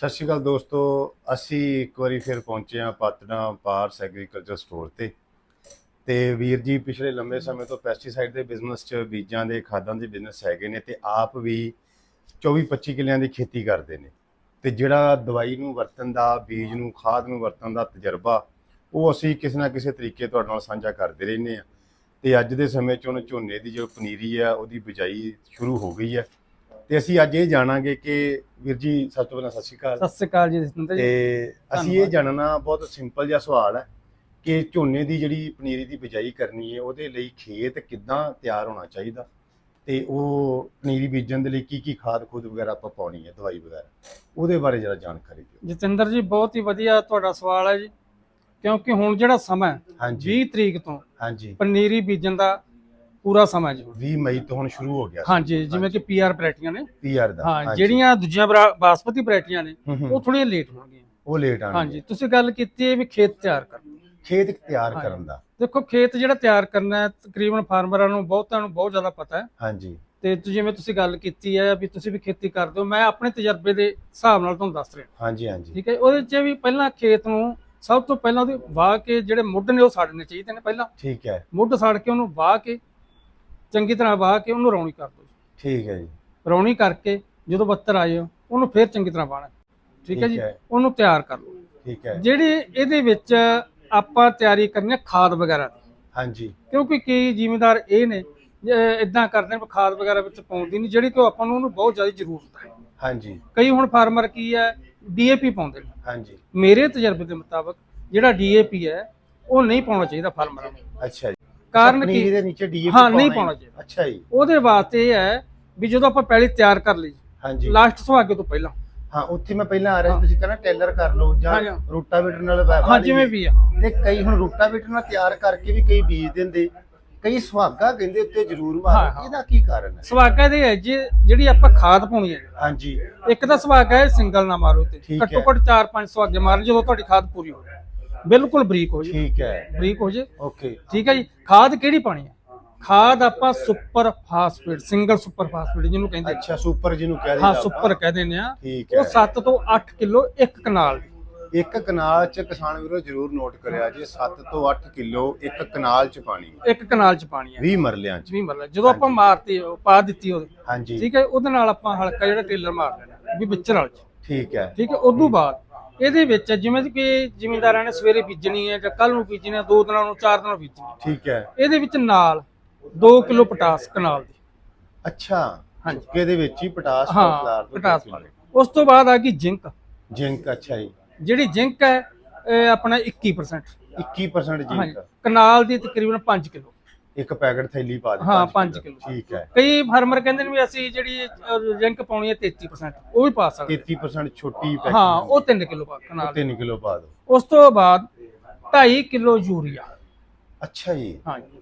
ਸਤਿ ਸ਼੍ਰੀ ਅਕਾਲ ਦੋਸਤੋ, ਅਸੀਂ ਇੱਕ ਵਾਰੀ ਫਿਰ ਪਹੁੰਚੇ ਹਾਂ ਪਤਨਾ ਪਾਰਸ ਐਗਰੀਕਲਚਰ ਸਟੋਰ ਤੇ। ਤੇ ਵੀਰ ਜੀ, ਪਿਛਲੇ ਲੰਬੇ ਸਮੇਂ ਤੋਂ ਪੈਸਟੀਸਾਈਡ ਦੇ ਬਿਜ਼ਨਸ 'ਚ ਬੀਜਾਂ ਦੇ, ਖਾਦਾਂ ਦੇ ਬਿਜ਼ਨਸ ਹੈਗੇ ਨੇ ਤੇ ਆਪ ਵੀ 24-25 ਕਿੱਲਿਆਂ ਦੀ ਖੇਤੀ ਕਰਦੇ ਨੇ। ਤੇ ਜਿਹੜਾ ਦਵਾਈ ਨੂੰ ਵਰਤਣ ਦਾ, ਬੀਜ ਨੂੰ, ਖਾਦ ਨੂੰ ਵਰਤਣ ਦਾ ਤਜਰਬਾ, ਉਹ ਅਸੀਂ ਕਿਸੇ ਨਾ ਕਿਸੇ ਤਰੀਕੇ ਤੁਹਾਡੇ ਨਾਲ ਸਾਂਝਾ ਕਰਦੇ ਰਹਿੰਦੇ ਆ ਤੇ ਅੱਜ ਦੇ ਸਮੇਂ 'ਚ ਹੁਣ ਝੋਨੇ ਦੀ ਜੋ ਪਨੀਰੀ ਆ ਉਹਦੀ ਬਿਜਾਈ ਸ਼ੁਰੂ ਹੋ ਗਈ ਹੈ। ਤੇ ਅਸੀਂ ਅੱਜ ਇਹ ਜਾਣਾਂਗੇ ਕਿ ਵੀਰ ਜੀ ਸਭ ਤੋਂ ਪਹਿਲਾਂ ਸਤਿ ਸ਼੍ਰੀ ਅਕਾਲ। ਸਤਿ ਸ੍ਰੀ ਅਕਾਲ ਜੀ ਤੇ ਅਸੀਂ ਇਹ ਜਾਣਨਾ ਬਹੁਤ ਸਿੰਪਲ ਜਿਹਾ ਸਵਾਲ ਹੈ ਕਿ ਝੋਨੇ ਦੀ ਜਿਹੜੀ ਪਨੀਰੀ ਦੀ ਬਿਜਾਈ ਕਰਨੀ ਹੈ ਉਹਦੇ ਲਈ ਖੇਤ ਕਿੱਦਾਂ ਤਿਆਰ ਹੋਣਾ ਚਾਹੀਦਾ? ਤੇ ਉਹ ਪਨੀਰੀ ਬੀਜਣ ਦੇ ਲਈ ਕੀ ਕੀ ਖਾਦ ਖੁਦ ਵਗੈਰਾ ਆਪਾਂ ਪਾਉਣੀ ਹੈ ਦਵਾਈ ਵਗੈਰਾ? ਉਹਦੇ ਬਾਰੇ ਜਰਾ ਜਾਣਕਾਰੀ ਦਿਓ। ਜਤਿੰਦਰ ਜੀ ਬਹੁਤ ਹੀ ਵਧੀਆ ਤੁਹਾਡਾ ਸਵਾਲ ਹੈ ਜੀ। ਕਿਉਂਕਿ ਹੁਣ ਜਿਹੜਾ ਸਮਾਂ ਹੈ, ਹਾਂਜੀ। 20 ਤਰੀਕ ਤੋਂ ਹਾਂਜੀ। ਪਨੀਰੀ ਬੀਜਣ ਦਾ ਪੂਰਾ ਸਮਾਂ ਜੀ 20 ਮਈ ਤੋਂ ਹੁਣ ਸ਼ੁਰੂ ਹੋ ਗਿਆ ਹਾਂਜੀ ਜਿਵੇਂ ਕਿ ਪੀਆਰ ਵੈਰਾਈਟੀਆਂ ਨੇ। ਪੀਆਰ ਦਾ ਹਾਂ। ਜਿਹੜੀਆਂ ਦੂਜੀਆਂ ਬਾਸਮਤੀ ਵੈਰਾਈਟੀਆਂ ਨੇ। ਉਹ ਥੋੜੀਆਂ ਲੇਟ ਹੋਣਗੀਆਂ। ਉਹ ਲੇਟ ਆਣਗੇ ਹਾਂਜੀ ਤੁਸੀਂ ਗੱਲ ਕੀਤੀ ਵੀ ਖੇਤ ਤਿਆਰ ਕਰਨਾ ਖੇਤ ਤਿਆਰ। ਕਰਨ ਦਾ। ਦੇਖੋ ਖੇਤ ਜਿਹੜਾ ਤਿਆਰ ਕਰਨਾ ਹੈ ਤਕਰੀਬਨ ਫਾਰਮਰਾਂ ਨੂੰ ਬਹੁਤਾਂ ਨੂੰ ਬਹੁਤ ਜ਼ਿਆਦਾ ਪਤਾ ਹੈ। ਹਾਂਜੀ। ਤੇ ਤੁ- ਜਿਵੇਂ ਤੁਸੀਂ ਗੱਲ ਕੀਤੀ ਹੈ ਵੀ ਤੁਸੀਂ ਵੀ ਖੇਤੀ ਕਰਦੇ ਹੋ ਮੈਂ ਆਪਣੇ ਤਜਰਬੇ ਦੇ ਹਿਸਾਬ ਨਾਲ ਤੁਹਾਨੂੰ ਦੱਸ ਰਿਹਾ। ਹਾਂਜੀ ਹਾਂਜੀ। ਠੀਕ ਹੈ ਉਹਦੇ 'ਚ ਵੀ ਪਹਿਲਾਂ ਖੇਤ ਨੂੰ ਸਭ ਤੋਂ ਪਹਿਲਾਂ ਉਹਦੇ ਵਾਹ ਕੇ ਜਿਹੜੇ ਮੁੱਢ ਨੇ ਉਹ ਸਾੜਨੇ ਚਾਹੀਦੇ ਨੇ ਪਹਿਲਾਂ। ਠੀਕ ਹੈ। ਮੁੱਢ ਸਾੜ ਕੇ ਉਹਨੂੰ ਵਾਹ ਕੇ ਚੰਗੀ ਤਰ੍ਹਾਂ ਵਾਹ ਕੇ ਉਹਨੂੰ ਰੌਣੀ ਕਰ ਦਿਓ ਠੀਕ ਹੈ ਜੀ। ਰੌਣੀ ਕਰਕੇ ਜਦੋਂ ਬੱਤਰ ਆਏ ਉਹਨੂੰ ਫੇਰ ਚੰਗੀ ਤਰ੍ਹਾਂ ਵਾਹਣਾ। ਠੀਕ ਹੈ ਜੀ? ਉਹਨੂੰ ਤਿਆਰ ਕਰ ਲਓ। ਠੀਕ ਹੈ। ਜਿਹੜੀ ਇਹਦੇ ਵਿੱਚ ਆਪਾਂ ਤਿਆਰੀ ਕਰਨੀ ਹੈ ਖਾਦ ਵਗੈਰਾ ਦੀ। ਹਾਂਜੀ। ਕਿਉਂਕਿ ਕਈ ਜ਼ਿਮੀਂਦਾਰ ਇਹ ਨੇ ਇਦਾਂ ਕਰਦੇ ਨੇ ਖਾਦ ਵਗੈਰਾ ਵਿੱਚ ਪਾਉਂਦੀ ਨਹੀਂ ਜਿਹੜੀ ਕਿ ਆਪਾਂ ਨੂੰ ਉਹਨੂੰ ਬਹੁਤ ਜ਼ਿਆਦਾ ਜ਼ਰੂਰਤ ਹੈ। ਹਾਂਜੀ। ਕਈ ਹੁਣ ਫਾਰਮਰ ਕੀ ਹੈ ਡੀਏਪੀ ਪਾਉਂਦੇ ਨੇ। ਹਾਂਜੀ। ਮੇਰੇ ਤਜਰਬੇ ਦੇ ਮੁਤਾਬਕ ਜਿਹੜਾ ਡੀਏਪੀ ਹੈ ਉਹ ਨਹੀਂ ਪਾਉਣਾ ਚਾਹੀਦਾ ਫਾਰਮਰਾਂ ਨੂੰ। ਅੱਛਾ ਜੀ। ਕਾਰਨ ਕੀ? ਦੇ ਨੀਚੇ ਡੀਏਪੀ ਹਾਂ, ਨਹੀਂ ਪਾਉਣਾ ਚਾਹੀਦਾ। ਅੱਛਾ ਜੀ। ਉਹਦੇ ਵਾਸਤੇ ਇਹ ਹੈ ਵੀ ਜਦੋਂ ਆਪਾਂ ਪਹਿਲੀ ਤਿਆਰ ਕਰ ਲਈ ਹਾਂਜੀ। ਲਾਸਟ ਸੁਹਾਗੇ ਤੋਂ ਪਹਿਲਾਂ। ਹਾਂ ਉੱਥੇ ਮੈਂ ਪਹਿਲਾਂ ਆ ਰਿਹਾ ਸੀ ਤੁਸੀਂ ਕਹਿੰਦਾ ਟੇਲਰ ਕਰ ਲਓ ਜਾਂ। ਰੂਟਾਵੀਟਰ ਨਾਲ ਵੈ- ਹਾਂ ਵਾਹ ਜਿਵੇਂ। ਵੀ। ਆ ਤੇ ਕਈ ਹੁਣ ਰੂਟਾਵੀਟਰ ਨਾਲ ਤਿਆਰ ਕਰਕੇ ਵੀ ਕਈ ਬੀਜ ਦਿੰਦੇ। ਕਈ ਸੁਹਾਗਾ ਕਹਿੰਦੇ ਉੱਤੇ ਜ਼ਰੂਰ ਮਾਰ। ਇਹਦਾ ਕੀ ਕਾਰਨ ਹੈ? ਸੁਹਾਗਾ ਦੇ ਹੈ ਜੀ ਜਿਹੜੀ ਆਪਾਂ ਖਾਦ ਪਾਉਣੀ ਹੈ ਹਾਂਜੀ। ਇੱਕ ਤਾਂ ਸੁਹਾਗਾ ਹੈ ਸਿੰਗਲ ਨਾ ਮਾਰੋ ਤੇ ਘੱਟੋ। ਘੱਟ 4-5 ਸੁਹਾਗੇ ਮਾਰਨ ਜਦੋਂ ਤੁਹਾਡੀ ਖਾਦ ਪੂਰੀ ਹੋ ਜਾਏ। ਬਿਲਕੁਲ ਬਰੀਕ ਹੋ ਜਾਏ ਠੀਕ ਹੈ। ਬਰੀਕ ਹੋ ਜਾਏ ਓਕੇ। ਠੀਕ ਹੈ ਜੀ। ਖਾਦ ਕਿਹੜੀ ਪਾਣੀ ਹੈ? ਖਾਦ ਆਪਾਂ super phosphate single super phosphate ਜਿਹਨੂੰ ਕਹਿੰਦੇ। ਅੱਛਾ ਸੁਪਰ ਜਿਹਨੂੰ ਕਹਿ ਹਾਂ ਸੁਪਰ ਕਹਿ ਦਿੰਦੇ ਆ। ਉਹ ਹੈ। 7 ਤੋਂ 8 ਕਿਲੋ ਇੱਕ ਕਨਾਲ ਦੀ। ਇੱਕ ਕਨਾਲ ਚ ਕਿਸਾਨ ਵੀਰੋ ਜ਼ਰੂਰ ਨੋਟ ਕਰਿਆ ਜੇ 7 ਤੋਂ 8 ਕਿਲੋ ਇੱਕ ਕਨਾਲ ਚ ਪਾਣੀ ਇੱਕ ਕਨਾਲ ਚ ਪਾਣੀ ਹੈ। 20 ਮਰਲਿਆਂ ਚ। ਵੀ ਮਤਲਬ ਜਦੋਂ ਆਪਾਂ ਮਾਰਤੀ ਉਹ ਪਾ ਦਿੱਤੀ ਉਹਦੇ। ਹਾਂਜੀ। ਠੀਕ ਹੈ ਉਹਦੇ ਨਾਲ ਆਪਾਂ ਹਲਕਾ ਜਿਹੜਾ ਟੇਲਰ ਮਾਰ ਲੈਣਾ ਵੀ ਵਿੱਚ ਰਲ ਚ। ਠੀਕ ਹੈ। ਠੀਕ ਹੈ ਉਦੋਂ ਬਾਅਦ ਇਹਦੇ ਵਿੱਚ ਜਿਵੇਂ ਕਿ ਜ਼ਿਮੀਂਦਾਰਾਂ ਨੇ ਸਵੇਰੇ ਬੀਜਣੀ ਹੈ ਜਾਂ ਕੱਲ ਨੂੰ ਬੀਜਣੀ ਹੈ ਦੋ ਦਿਨਾਂ ਨੂੰ ਚਾਰ ਦਿਨਾਂ ਨੂੰ ਬੀਜਣੀ। ਠੀਕ ਹੈ। ਇਹਦੇ ਵਿੱਚ ਨਾਲ 2 ਕਿਲੋ ਪੋਟਾਸ ਕਨਾਲ ਦੀ। ਅੱਛਾ। ਹਾਂਜੀ। ਸੁੱਕੇ ਦੇ ਵਿੱਚ ਹੀ ਪਟਾਸ ਹਾਂ ਪੋਟਾਸ ਪਾ। ਉਸ ਤੋਂ ਬਾਅਦ ਆ ਗਈ ਜ਼ਿੰਕ। ਜਿੰਕ ਅੱਛਾ ਜੀ। ਜਿਹੜੀ ਜ਼ਿੰਕ ਹੈ ਇਹ ਆਪਣਾ 21% 21% ਹਾਂਜੀ ਜਿੰਕ। ਕਨਾਲ ਦੀ ਤਕਰੀਬਨ 5 ਕਿਲੋ। ਇੱਕ ਪੈਕਟ ਥੈਲੀ ਪਾ ਦੇ ਹਾਂ, ਪੰਜ ਪੰਜ ਕਿੱਲੋ। ਠੀਕ ਹੈ। ਕਈ ਫਾਰਮਰ ਕਹਿੰਦੇ ਨੇ ਵੀ ਅਸੀਂ ਜਿਹੜੀ ਜ਼ਿੰਕ ਪਾਉਣੀ ਹੈ 33% ਉਹ ਵੀ ਪਾ ਸਕਦੇ 33% ਛੋਟੀ ਪੈਕਟ ਹਾਂ ਉਹ 3 ਕਿਲੋ ਪਾ ਕਨਾਲ 3 ਕਿਲੋ ਪਾ ਦਿਓ। ਉਸ ਤੋਂ ਬਾਅਦ 2.5 ਕਿਲੋ ਯੂਰੀਆ। ਅੱਛਾ ਜੀ। ਹਾਂਜੀ।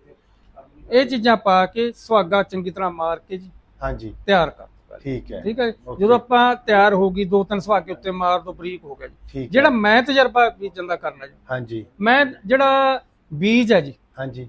ਇਹ ਚੀਜ਼ਾਂ ਪਾ ਕੇ ਸੁਹਾਗਾ ਚੰਗੀ ਤਰ੍ਹਾਂ ਮਾਰ ਕੇ ਜੀ ਹਾਂਜੀ। ਤਿਆਰ ਕਰ। ਠੀਕ ਹੈ। ਠੀਕ ਹੈ. ਜਦੋਂ ਆਪਾਂ ਤਿਆਰ ਹੋ ਗਈ ਦੋ ਤਿੰਨ ਸੁਹਾਗੇ ਉੱਤੇ ਮਾਰ ਦੋ ਬਰੀਕ ਹੋ ਗਿਆ ਜੀ। ਜਿਹੜਾ ਹੈ। ਮੈਂ ਤਜਰਬਾ ਬੀਜਣ ਦਾ ਕਰਨਾ ਜੀ। ਹਾਂਜੀ। ਮੈਂ ਜਿਹੜਾ ਬੀਜ ਹੈ ਜੀ ਹਾਂਜੀ।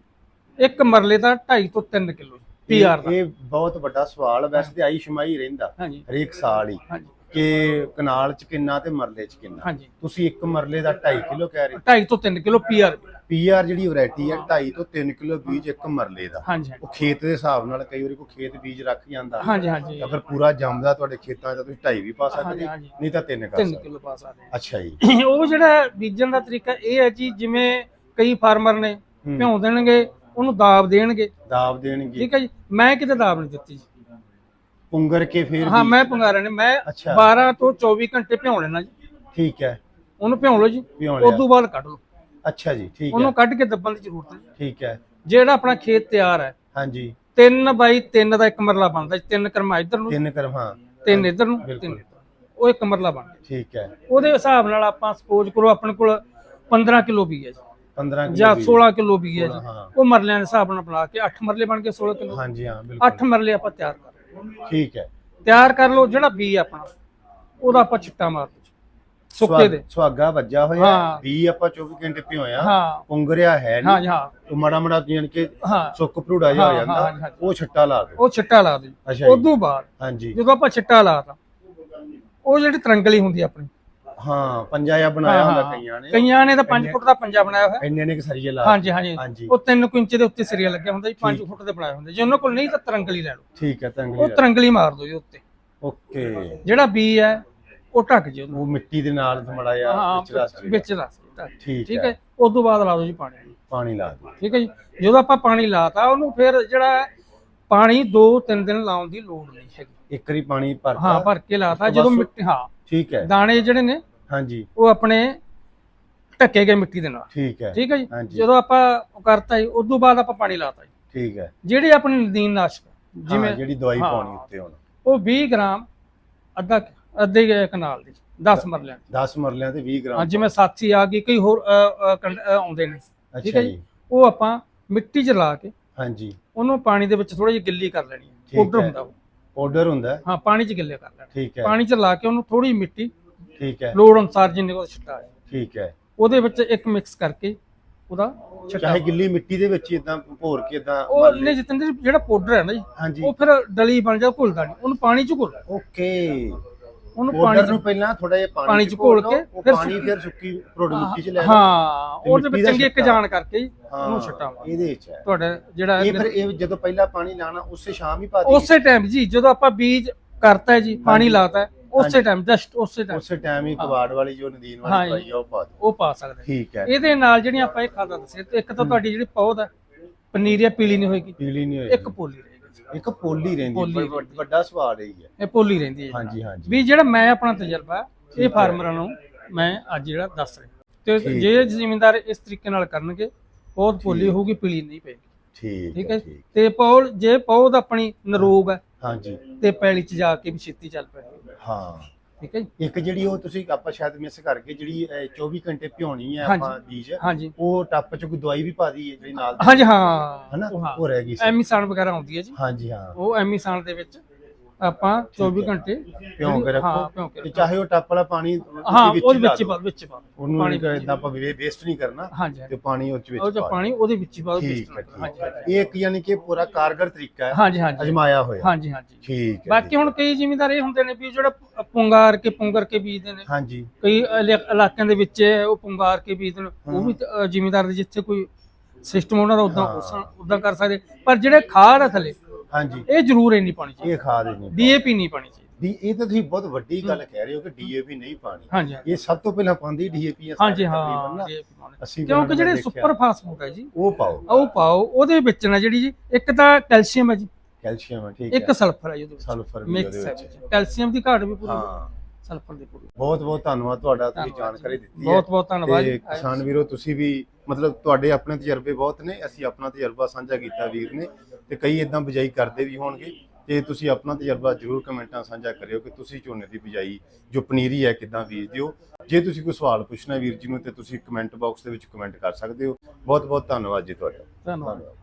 ਇੱਕ ਮਰਲੇ ਦਾ 2.5 ਤੋਂ 3 ਕਿਲੋ ਪੀਆਰ ਦਾ। ਇਹ ਬਹੁਤ ਵੱਡਾ ਸਵਾਲ ਵੈਸੇ ਤੇ ਆਈ ਸ਼ਮਾਈ ਰਹਿੰਦਾ ਹਾਂਜੀ। ਹਰੇਕ ਸਾਲ ਹੀ। ਹਾਂਜੀ। ਕਿ ਕਨਾਲ ਚ ਕਿੰਨਾ ਤੇ ਮਰਲੇ ਚ ਕਿੰਨਾ? ਹਾਂਜੀ। ਤੁਸੀਂ ਇੱਕ ਮਰਲੇ ਦਾ 2.5 ਕਿਲੋ ਕਹਿ ਰਹੇ 2.5 ਤੋਂ 3 ਕਿਲੋ ਪੀਆਰ ਪੀਆਰ ਜਿਹੜੀ ਵੈਰਾਈਟੀ ਹੈ 2.5 ਤੋਂ 3 ਕਿਲੋ ਬੀਜ ਇੱਕ ਮਰਲੇ ਦਾ। ਹਾਂਜੀ ਉਹ ਖੇਤ ਦੇ ਹਿਸਾਬ ਨਾਲ ਕਈ ਵਾਰੀ ਕੋਈ ਖੇਤ ਬੀਜ ਰੱਖ ਜਾਂਦਾ। ਹਾਂਜੀ ਹਾਂਜੀ। ਅਗਰ ਪੂਰਾ ਜੰਮਦਾ ਤੁਹਾਡੇ ਖੇਤਾਂ 'ਚ ਤਾਂ ਤੁਸੀਂ 2.5 ਵੀ ਪਾ ਸਕਦੇ। ਹਾਂਜੀ। ਨਹੀਂ ਤਾਂ 3 ਕਰ 3 ਸਕਦੇ। ਕਿਲੋ ਪਾ ਸਕਦੇ। ਹਾਂ। ਅੱਛਾ ਜੀ। ਉਹ ਜਿਹੜਾ ਬੀਜਣ ਦਾ ਤਰੀਕਾ ਇਹ ਹੈ ਜੀ ਜਿਵੇਂ ਕਈ ਫਾਰਮਰ ਨੇ ਹੂੰ। ਭਿਉਂ ਦੇਣਗੇ ਉਹਨੂੰ ਦਾਬ ਦੇਣਗੇ। ਦਾਬ ਦੇਣਗੇ। ਠੀਕ ਹੈ ਜੀ? ਮੈਂ ਕਿਤੇ ਦਾਬ ਨਹੀਂ ਦਿੱਤੀ ਜੀ। ਪੁੰਗਰ ਕੇ ਫਿਰ ਹਾਂ ਵੀ- ਮੈਂ ਪੰਗਾਰਾ ਨੇ। ਮੈਂ ਅੱਛਾ। 12 ਤੋਂ 24 ਘੰਟੇ ਭਿਉਂ ਲੈਣਾ ਜੀ। ਠੀਕ ਹੈ। ਉਹਨੂੰ ਭਿਉਂ ਲਓ ਜੀ। ਭਿਉਂ ਲਿਆ। ਉਸ ਤੋਂ ਬਾਅਦ ਕੱਢ ਲਓ। ਅੱਛਾ ਜੀ ਠੀਕ ਹੈ। ਉਹਨੂੰ ਕੱਢ ਕੇ ਦੱਬਣ ਦੀ ਜ਼ਰੂਰਤ ਨਹੀਂ। ਠੀਕ ਹੈ। ਜਿਹੜਾ ਆਪਣਾ ਖੇਤ ਤਿਆਰ ਹੈ। ਹਾਂਜੀ। 3 ਬਾਈ 3 ਦਾ ਇੱਕ ਮਰਲਾ ਬਣਦਾ ਜੀ। ਤਿੰਨ ਕਰਮਾ ਇੱਧਰ ਨੂੰ। ਤਿੰਨ ਕਰਮ ਹਾਂ। ਤਿੰਨ ਇੱਧਰ ਨੂੰ ਬਿਲਕੁਲ। ਤਿੰਨ ਇੱਧਰ ਨੂੰ। ਉਹ ਇੱਕ ਮਰਲਾ ਬਣ ਗਿਆ ਠੀਕ ਹੈ। ਉਹਦੇ ਹਿਸਾਬ ਨਾਲ ਆਪਾਂ ਸਪੋਜ਼ ਕਰੋ ਆਪਣੇ ਕੋਲ 15 ਕਿਲੋ ਵੀ ਹੈ ਜੀ। 15 ਕਿਲੋ ਜਾਂ ਬੀਜ। 16 ਕਿਲੋ ਵੀ ਹੈ ਜੀ। ਹਾਂ। ਉਹ ਮਰਲਿਆਂ ਦੇ ਹਿਸਾਬ ਨਾਲ ਬਣਾ ਕੇ 8 ਮਰਲੇ ਬਣ ਕੇ 16 ਕਿਲੋ। ਹਾਂਜੀ ਹਾਂ ਬਿਲਕੁਲ। 8 ਮਰਲੇ ਆਪਾਂ ਤਿਆਰ ਕਰ। ਠੀਕ ਹੈ। ਤਿਆਰ ਕਰ ਲਓ ਜਿਹੜਾ ਬੀ ਆਪਣਾ ਉਹਦਾ ਆਪਾਂ ਛਿੱਟਾ ਮਾਰ ਸੁੱਕੇ ਦੇ। ਸੁਹਾਗਾ ਵੱਜਾ ਹੋਇਆ। ਹਾਂ। ਵੀ ਆਪਾਂ 24 ਘੰਟੇ ਭਿਓਇਆ ਹਾਂ। ਪੁੰਗਰਿਆ ਹੈ ਹਾਂ ਨਹੀਂ ਹਾਂ। ਉਹ ਮਾੜਾ ਮਾੜਾ ਜਾਨ ਕੇ ਹਾਂ। ਸੁੱਕ ਭਰੂੜਾ ਜਿਹਾ ਹੋ ਹਾਂ, ਹਾਂ, ਜਾਂਦਾ ਹਾਂ। ਉਹ ਛੱਟਾ ਲਾ ਦਿਓ। ਉਹ ਛਿੱਟਾ ਲਾ ਦਿਓ। ਅੱਛਾ। ਉਦੋਂ ਬਾਅਦ ਹਾਂਜੀ। ਜਦੋਂ ਆਪਾਂ ਛਿੱਟਾ ਲਾਤਾ ਉਹ ਜਿਹੜੀ ਤਰੰਗਲੀ ਹੁੰਦੀ ਆਪਣੀ ਹਾਂ ਪੰਜਾ ਜਿਹਾ ਬਣਾਇਆ ਹੁੰਦਾ। ਕਈਆਂ ਨੇ। ਕਈਆਂ ਨੇ ਤਾਂ 5 ਇੰਨੇ- ਫੁੱਟ ਦਾ ਪੰਜਾ ਬਣਾਇਆ ਹੋਇਆ। ਇੰਨੇ ਨੇ ਸਰੀਏ ਲਾ ਹਾਂਜੀ ਹਾਂਜੀ। ਉਹ 3 ਇੰਚ ਦੇ ਉੱਤੇ ਸਿਰਿਆ ਲੱਗਿਆ ਹੁੰਦਾ ਜੀ 5 ਫੁੱਟ ਦੇ ਬਣਾਏ ਹੁੰਦੇ। ਜੇ ਉਹਨਾਂ ਕੋਲ ਨਹੀਂ ਤਾਂ ਤਰੰਗਲੀ ਲੈ ਲਓ। ਠੀਕ ਹੈ ਉਹ ਤੰਗਲੀ ਤਰੰਗਲੀ ਮਾਰ ਦਿਓ ਜੀ ਉੱਤੇ। ਓਕੇ। ਜਿਹੜਾ ਬੀ ਹੈ ਉਹ ਢੱਕ ਜੇ ਉਹ ਮਿੱਟੀ ਦੇ ਨਾਲ ਮੜਾ ਜਾ ਵਿੱਚ ਰਸ। ਵਿੱਚ ਰਸ। ਠੀਕ ਠੀਕ ਹੈ। ਉਸ ਤੋਂ ਬਾਅਦ ਲਾ ਦਿਓ ਜੀ ਪਾਣੀ। ਪਾਣੀ ਲਾ ਦਿਓ। ਠੀਕ ਹੈ ਜੀ। ਜਦੋਂ ਆਪਾਂ ਪਾਣੀ ਲਾਤਾ ਉਹਨੂੰ ਫਿਰ ਜਿਹੜਾ ਪਾਣੀ 2-3 ਦਿਨ ਲਾਉਣ ਦੀ ਲੋੜ ਨਹੀਂ ਹੈਗੀ। ਇੱਕ ਵਾਰੀ ਪਾਣੀ ਭਰਤਾ। ਹਾਂ ਭਰ ਕੇ ਲਾਤਾ। ਜਦੋਂ ਮਿੱਟੀ ਹਾਂ। ਠੀਕ ਹੈ। ਦਾਣੇ ਜਿਹੜੇ ਨੇ ਹਾਂਜੀ। ਉਹ ਆਪਣੇ ਢੱਕੇ ਗਏ ਮਿੱਟੀ ਦੇ ਨਾਲ। ਠੀਕ ਹੈ। ਠੀਕ ਹੈ ਜੀ? ਹਾਂਜੀ। ਜਦੋਂ ਆਪਾਂ ਉਹ ਕਰਤਾ ਜੀ ਉਸ ਤੋਂ ਬਾਅਦ ਆਪਾਂ ਪਾਣੀ ਲਾਤਾ ਜੀ। ਠੀਕ ਹੈ। ਜਿਹੜੇ ਆਪਣੇ ਨਦੀਨ ਨਾਸ਼ਕ ਜਿਵੇਂ ਜਿਵੇਂ ਜਿਹੜੀ ਦਵਾਈ ਹਾਂ। ਪਾਉਣੀ ਉੱਤੇ ਹੁਣ। ਉਹ 20 ਗ੍ਰਾਮ ਅੱਧਾ ਅੱਧੇ ਕੁ ਕਨਾਲ ਦੀ 10 ਮਰਲਿਆਂ ਦੀ। 10 ਮਰਲਿਆਂ ਤੇ 20 ਹਾਂ ਗ੍ਰਾਮ ਜਿਵੇਂ ਸਾਥੀ ਆ ਗਈ ਕਈ ਹੋਰ ਅ, ਅ, ਕੰਡ- ਅ, ਆਉਂਦੇ ਨੇ। ਠੀਕ ਅੱਛਾ ਹੈ ਜੀ? ਜੀ। ਉਹ ਆਪਾਂ ਮਿੱਟੀ 'ਚ ਲਾ ਕੇ ਹਾਂਜੀ। ਉਹਨੂੰ ਪਾਣੀ ਦੇ ਵਿੱਚ ਥੋੜੀ ਜਿਹੀ ਗਿੱਲੀ ਕਰ ਲੈਣੀ ਹੈ। ਠੀਕ ਪਾਊਡਰ ਹੈ। ਹੁੰਦਾ ਉਹ। ਪਾਊਡਰ ਹੁੰਦਾ ਹੈ? ਹਾਂ ਪਾਣੀ 'ਚ ਗਿੱਲੇ ਕਰ ਲੈਣਾ। ਠੀਕ ਹੈ। ਪਾਣੀ 'ਚ ਲਾ ਕੇ ਉਹਨੂੰ ਥੋੜੀ ਮਿੱਟੀ ਠੀਕ ਹੈ। ਲੋੜ ਅਨੁਸਾਰ ਜਿੰਨੇ ਕੋ ਛਿੱਟਾ ਹੈ ਠੀਕ ਹੈ। ਉਹਦੇ ਵਿੱਚ ਇੱਕ ਮਿਕਸ ਕਰਕੇ ਉਹਦਾ ਛਿੱਟਾ ਚਾਹੇ ਗਿੱਲੀ ਮਿੱਟੀ ਦੇ ਵਿੱਚ ਇਦਾਂ ਭੋਰ ਕੇ ਇਦਾਂ ਉਹ ਨੇ ਜਿਤਨੇ ਜਿਹੜਾ ਪਾਊਡਰ ਹੈ ਨਾ ਜੀ ਹਾਂਜੀ। ਉਹ ਫਿਰ ਡਲੀ ਬਣ ਜਾ ਘੁਲਦਾ ਨਹੀਂ। ਉਹਨੂੰ ਪਾਣੀ 'ਚ ਘੁਲ ਓਕੇ। ਉਹਨੂੰ ਪਾਣੀ 'ਚ ਨੂੰ ਪਹਿਲਾਂ ਥੋੜਾ ਜਿਹਾ ਪਾਣੀ ਪਾਣੀ 'ਚ ਘੋਲ ਕੇ ਉਹ ਫਿਰ ਪਾਣੀ ਸੁੱਕੀ- ਫਿਰ ਸੁੱਕੀ ਪ੍ਰੋਡ ਮਿੱਟੀ 'ਚ ਲੈ ਲਓ। ਹਾਂ ਤੇ ਉਹਦੇ ਮਿੱਟੀ ਵਿੱਚ ਦਾ ਚੰਗੀ ਇੱਕ ਛਿੱਟਾ। ਜਾਣ ਕਰਕੇ ਹਾਂ, ਉਹਨੂੰ ਛੱਟਾ ਮਾਰ। ਇਹਦੇ ਵਿੱਚ ਹੈ। ਤੁਹਾਡਾ ਜਿਹੜਾ ਇਹ ਫਿਰ ਇਹ ਜਦੋਂ ਪਹਿਲਾਂ ਪਾਣੀ ਲਾਣਾ ਉਸੇ ਸ਼ਾਮ ਹੀ ਪਾ ਦਈਏ। ਉਸੇ ਟਾਈਮ ਜੀ ਜਦੋਂ ਆਪਾਂ ਬੀਜ ਕਰਤਾ ਹੈ ਜੀ ਪਾਣੀ ਹਾਂਜੀ। ਲਾਤਾ ਹੈ, ਉਸੇ। ਟਾਈਮ ਜਸਟ ਉਸੇ ਟਾਈਮ ਉਸੇ ਟਾਈਮ ਹੀ ਕਬਾੜ ਵਾਲੀ ਜੋ ਨਦੀਨ ਵਾਲੀ। ਪਾਈ ਆ ਉਹ ਪਾ ਦਿਓ। ਉਹ ਪਾ ਸਕਦੇ ਠੀਕ ਹੈ। ਇਹਦੇ ਨਾਲ ਜਿਹੜੀਆਂ ਆਪਾਂ ਇਹ ਖਾਦਾ ਦੱਸੇ ਤੇ ਇੱਕ ਤਾਂ ਤੁਹਾਡੀ ਜਿਹੜੀ ਪੌਦ ਹੈ ਪਨੀਰੀਆ ਪੀਲੀ ਨਹੀਂ ਹੋਏਗੀ। ਪੀਲੀ ਨਹੀਂ ਹੋਈ ਇੱਕ ਪੋਲੀ ਰਹੇਗੀ। ਇੱਕ ਪੋਲੀ ਰਹਿੰਦੀ ਪੋਲੀ ਹੈ, ਵੱਡ- ਸਵਾਲ ਇਹੀ ਹੈ ਇਹ ਪੋਲੀ ਰਹਿੰਦੀ ਹੈ। ਹਾਂਜੀ ਹਾਂਜੀ। ਵੀ ਜਿਹੜਾ ਮੈਂ ਆਪਣਾ ਤਜਰਬਾ ਇਹ ਫਾਰਮਰਾਂ ਨੂੰ ਮੈਂ ਅੱਜ ਜਿਹੜਾ ਦੱਸ ਰਿਹਾ। ਤੇ ਜੇ ਜ਼ਿਮੀਂਦਾਰ ਇਸ ਤਰੀਕੇ ਨਾਲ ਕਰਨਗੇ ਪੌਦ ਪੋਲੀ ਹੋਊਗੀ ਪੀਲੀ ਨਹੀਂ ਪਏਗੀ। ਠੀਕ ਠੀਕ ਹੈ ਤੇ ਪੌਦ ਜੇ ਪੌਦ ਆਪਣੀ ਨਰੋਗ ਹੈ ਹਾਂਜੀ। ਤੇ ਪੈਲੀ ਚ ਜਾ ਕੇ ਵੀ ਛੇਤੀ ਚੱਲ ਪੈਣੀ ਹਾਂ। ਠੀਕ ਹੈ ਜੀ? ਇੱਕ ਜਿਹੜੀ ਉਹ ਤੁਸੀਂ ਆਪਾਂ ਸ਼ਾਇਦ ਮਿਸ ਕਰ ਗਏ ਜਿਹੜੀ ਅਹ, 24 ਘੰਟੇ ਭਿਉਣੀ ਹੈ ਹਾਂਜੀ। ਆਪਾਂ ਬੀਜ ਹਾਂਜੀ। ਉਹ ਟੱਪ ਚ ਕੋਈ ਦਵਾਈ ਵੀ ਪਾ ਦਈਏ ਜਿਹੜੀ ਨਾਲ ਹਾਂਜੀ ਹਾਂ। ਹਨਾ? ਉਹ ਹਾਂ। ਉਹ ਰਹਿ ਗਈ ਸੀ। ਐਮੀਸਾਨ ਵਗੈਰਾ ਆਉਂਦੀ ਹੈ ਜੀ। ਹਾਂਜੀ ਹਾਂ। ਉਹ ਐਮੀਸਾਨ ਦੇ ਵਿੱਚ ਆਪਾਂ 24 ਘੰਟੇ ਭਿਉਂ ਕੇ ਹਾਂ ਰੱਖੋ ਕੇ ਤੇ। ਚਾਹੇ ਉਹ ਟੱਪ ਵਾਲਾ ਪਾਣੀ ਉਹਦੇ ਹਾਂ ਵਿੱਚ ਹੀ। ਪਾ ਵਿੱਚ ਪਾ ਉਹਨੂੰ ਪਾਣੀ ਇਦਾਂ ਆਪਾਂ ਵੇਸਟ ਨਹੀਂ ਕਰਨਾ ਹਾਂਜੀ ਤੇ ਪਾਣੀ ਉਹ ਚ ਵਿੱਚ ਉਹ ਜੋ ਪਾ ਪਾਣੀ ਉਹਦੇ ਵਿੱਚ ਹੀ ਪਾ ਦਿਓ, ਠੀਕ ਵਿੱਚ ਹੈ ਨਾ- ਹਾਂਜੀ ਠੀਕ ਇਹ ਇੱਕ ਯਾਨੀ ਕਿ ਪੂਰਾ ਕਾਰਗਰ ਤਰੀਕਾ ਹੈ ਹਾਂਜੀ ਹਾਂਜੀ ਅਜਮਾਇਆ ਹੋਇਆ। ਹਾਂਜੀ ਹਾਂਜੀ ਠੀਕ ਹੈ ਬਾਕੀ ਹੁਣ ਕਈ ਜ਼ਿਮੀਂਦਾਰ ਇਹ ਹੁੰਦੇ ਨੇ ਵੀ ਜਿਹੜਾ ਪੁੰਗਾਰ ਕੇ ਪੁੰਗਰ ਕੇ ਬੀਜਦੇ ਨੇ। ਹਾਂਜੀ ਕਈ ਇਲਾ- ਇਲਾਕਿਆਂ ਦੇ ਵਿੱਚ ਉਹ ਪੁੰਗਾਰ ਕੇ ਬੀਜਦੇ ਨੇ ਉਹ ਵੀ ਜ਼ਿਮੀਂਦਾਰ ਦੇ ਜਿੱਥੇ ਕੋਈ ਸਿਸਟਮ ਉਹਨਾਂ ਦਾ ਉਦਾਂ ਹਾਂ। ਉਦਾਂ ਕਰ ਸਕਦੇ। ਪਰ ਜਿਹੜੇ ਖਾਦ ਆ ਥੱਲੇ ਹਾਂਜੀ। ਇਹ ਜ਼ਰੂਰ ਇੰਨੀ ਪਾਣੀ ਚਾਹੀਦੀ। ਇਹ ਖਾਦ ਨਹੀਂ ਡੀਏਪੀ ਨਹੀਂ ਪਾਣੀ ਚਾਹੀਦੀ। ਦੀ ਇਹ ਤਾਂ ਤੁਸੀਂ ਬਹੁਤ ਵੱਡੀ ਗੱਲ ਕਹਿ ਰਹੇ ਹੋ ਕਿ ਡੀਏਪੀ ਨਹੀਂ ਪਾਣੀ। ਇਹ ਸਭ ਤੋਂ ਪਹਿਲਾਂ ਪਾਉਂਦੀ ਡੀਏਪੀ ਹੈ ਹਾਂਜੀ ਹਾਂ। ਅਸੀਂ ਕਿਉਂਕਿ ਜਿਹੜੇ ਸੁਪਰ ਫਾਸਫੇਟ ਹੈ ਜੀ ਉਹ ਪਾਓ। ਉਹ ਪਾਓ ਉਹਦੇ ਵਿੱਚ ਨਾ ਜਿਹੜੀ ਜੀ ਇੱਕ ਤਾਂ ਕੈਲਸ਼ੀਅਮ ਹੈ ਜੀ। ਕੈਲਸ਼ੀਅਮ ਹੈ ਠੀਕ ਇੱਕ ਹੈ। ਸਲਫਰ ਹੈ ਜੀ ਉਹਦੇ ਵਿੱਚ। ਸਲਫਰ ਵੀ ਮਿਕਸ ਉਹਦੇ ਹੈ। ਕੈਲਸ਼ੀਅਮ ਦੀ ਘਾਟ ਵੀ ਪੂਰੀ ਹਾਂ। ਸਲਫਰ ਦੀ ਪੂਰੀ। ਬਹੁਤ ਬਹੁਤ ਧੰਨਵਾਦ ਤੁਹਾਡਾ ਤੁਸੀਂ ਜਾਣਕਾਰੀ ਦਿੱਤੀ ਹੈ। ਬਹੁਤ ਬਹੁਤ ਧੰਨਵਾਦ। ਤੇ। ਕਿਸਾਨ ਵੀਰੋ ਤੁਸੀਂ ਵੀ ਮਤਲਬ ਤੁਹਾਡੇ ਆਪਣੇ ਤਜਰਬੇ ਬਹੁਤ ਨੇ ਅਸੀਂ ਆਪਣਾ ਤਜਰਬਾ ਸਾਂਝਾ ਕੀਤਾ ਵੀਰ ਨੇ ਤੇ ਕਈ ਇਦਾਂ ਬਿਜਾਈ ਕਰਦੇ ਵੀ ਹੋਣਗੇ ਤੇ ਤੁਸੀਂ ਆਪਣਾ ਤਜਰਬਾ ਜਰੂਰ ਕਮੈਂਟਾਂ ਸਾਂਝਾ ਕਰਿਓ ਕਿ ਤੁਸੀਂ ਝੋਨੇ ਦੀ ਬਿਜਾਈ ਜੋ ਪਨੀਰੀ ਹੈ ਕਿਦਾਂ ਬੀਜਦੇ ਹੋ ਜੇ ਤੁਸੀਂ ਕੋਈ ਸਵਾਲ ਪੁੱਛਣਾ ਵੀਰ ਜੀ ਨੂੰ ਤੇ ਤੁਸੀਂ ਕਮੈਂਟ ਬਾਕਸ ਦੇ ਵਿੱਚ ਕਮੈਂਟ ਕਰ ਸਕਦੇ ਹੋ। ਬਹੁਤ ਬਹੁਤ ਧੰਨਵਾਦ ਜੀ ਤੁਹਾਡਾ। ਧੰਨਵਾਦ।